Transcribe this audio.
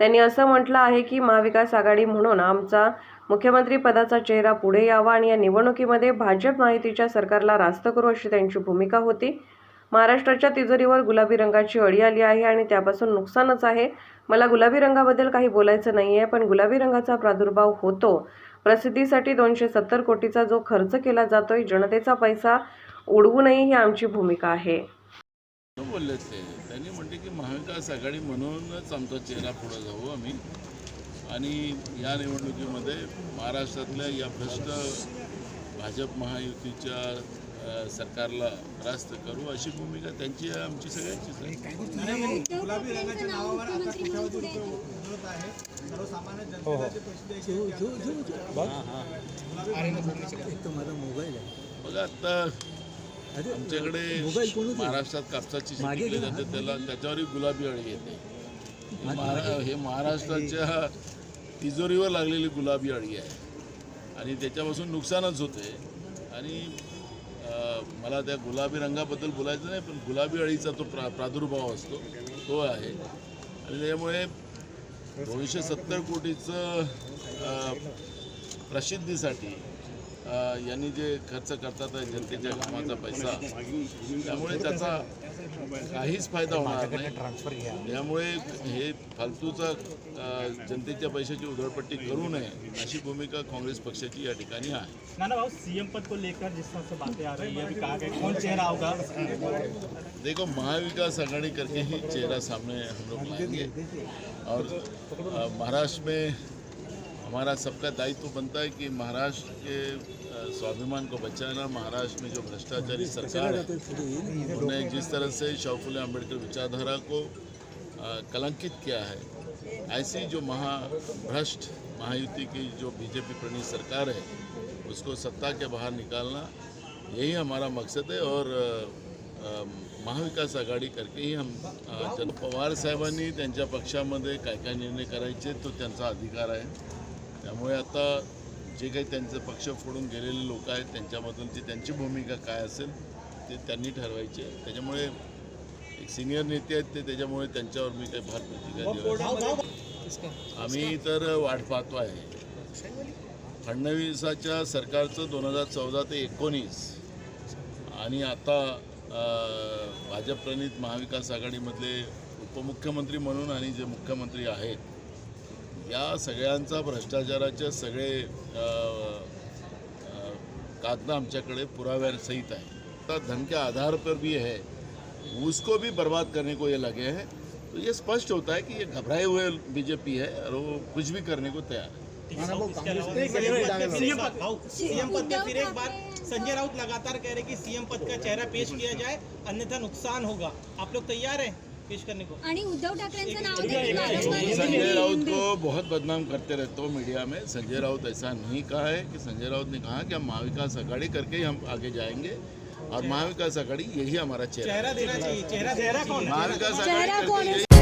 त्यांनी असं म्हटलं आहे की महाविकास आघाडी म्हणून आमचा मुख्यमंत्री पदाचा चेहरा पुढे यावा आणि या निवडणुकीमध्ये भाजप माहितीच्या सरकारला रास्त करू अशी त्यांची भूमिका होती. महाराष्ट्राच्या तिजोरीवर गुलाबी रंगाची अळी आली आहे आणि त्यापासून नुकसानच आहे. मला गुलाबी रंगाबद्दल काही बोलायचं नाही आहे पण गुलाबी रंगाचा प्रादुर्भाव होतो. प्रसिद्धीसाठी दोनशे सत्तर कोटीचा जो खर्च केला जातोय जनतेचा पैसा उडवू नये ही आमची भूमिका आहे. बोलले ते. त्यांनी म्हटले की महाविकास आघाडी म्हणूनच आमचा चेहरा पुढे जाऊ आम्ही. आणि या निवडणुकीमध्ये महाराष्ट्रातल्या या भ्रष्ट भाजप महायुतीच्या सरकारला रास्त करू अशी भूमिका त्यांची आहे आमची सगळ्यांचीच आहे गुलाबी रंगाच्या नावावर आता आहे? सर्वसामान्य बघा आता आमच्याकडे महाराष्ट्रात कापसाची शेती केली जाते त्याला त्याच्यावरही गुलाबी अळी येते. हे महारा हे महाराष्ट्राच्या तिजोरीवर लागलेली गुलाबी अळी आहे. आणि त्याच्यापासून नुकसानच होते. आणि मला त्या गुलाबी रंगाबद्दल बोलायचं नाही पण गुलाबी अळीचा तो प्रा प्रादुर्भाव असतो तो आहे. आणि त्याच्यामुळे दोनशे सत्तर कोटीचं प्रसिद्धीसाठी यांनी जे खर्च करतात जनतेच्या कामाचा पैसा त्यामुळे त्याचा काहीच फ़ायदा होणार नाही. त्यामुळे हे फालतूचा जनतेच्या पैशाची उधळपट्टी करू नये अशी भूमिका काँग्रेस पक्षाची या ठिकाणी आहे. नाना भाऊ सीएम पद को लेकर जिस तरह से बातें आ रही है अभी कहा गया कौन चेहरा होगा? देखो महाविकास आघाड़ी करके ही चेहरा सामने हम लोग लाएँगे और महाराष्ट्र में हमारा सबका दायित्व बनता है कि महाराष्ट्र के स्वाभिमान को बचाना, महाराष्ट्र में जो भ्रष्टाचारी सरकार है उन्होंने जिस तरह से शौफुल अंबेडकर विचारधारा को कलंकित किया है, ऐसी जो महाभ्रष्ट महायुति की जो बीजेपी प्रणीत सरकार है, उसको सत्ता के बाहर निकालना, यही हमारा मकसद है और महाविकास आघाडी करके ही हम जन, पवार साहेबांनी त्यांच्या पक्षामध्ये काय निर्णय करायचे तो अधिकार आहे. त्यामुळे आता जे काही त्यांचे पक्ष फोडून गेलेले लोक आहेत त्यांच्याबद्दलची त्यांची भूमिका काय असेल ते त्यांनी ठरवायची आहे. त्याच्यामुळे एक सिनियर नेते आहेत ते त्याच्यामुळे त्यांच्यावर मी काही फार प्रतिक्रिया आम्ही तर वाट पाहतो आहे. फडणवीसाच्या सरकारचं दोन हजार चौदा ते एकोणीस आणि आता भाजप प्रणित महाविकास आघाडीमधले उपमुख्यमंत्री म्हणून आणि जे मुख्यमंत्री आहेत या सगळ्यांचा भ्रष्टाचाराचे सगळे कागद आमच्याकडे पुराव्यासहित आहे. तर धन के आधार पर भी है उसको भी बर्बाद करने को ये लगे हैं। तो ये स्पष्ट होता है कि ये घबराए हुए बीजेपी है और वो कुछ भी करने को तैयार है। सीएम पद भाऊ सीएम पद का फिर एक बार संजय राउत लगातार कह रहे कि सीएम पद का चेहरा पेश किया जाए अन्यथा नुकसान होगा। आप लोग तैयार हैं? आणि उद्धव ठाकरेंचं नाव संजय राउत को बहुत बदनाम करते रहते हो मीडिया में। संजय राउत ऐसा नहीं कहा है कि संजय राउत ने कहा कि हम महाविकास अघाड़ी करके ही हम आगे जाएँगे। और महाविकास अघाड़ी यही हमारा चेहरा चेहरा देना चाहिए। चेहरा चेहरा कौन महाविकास आघाड़ी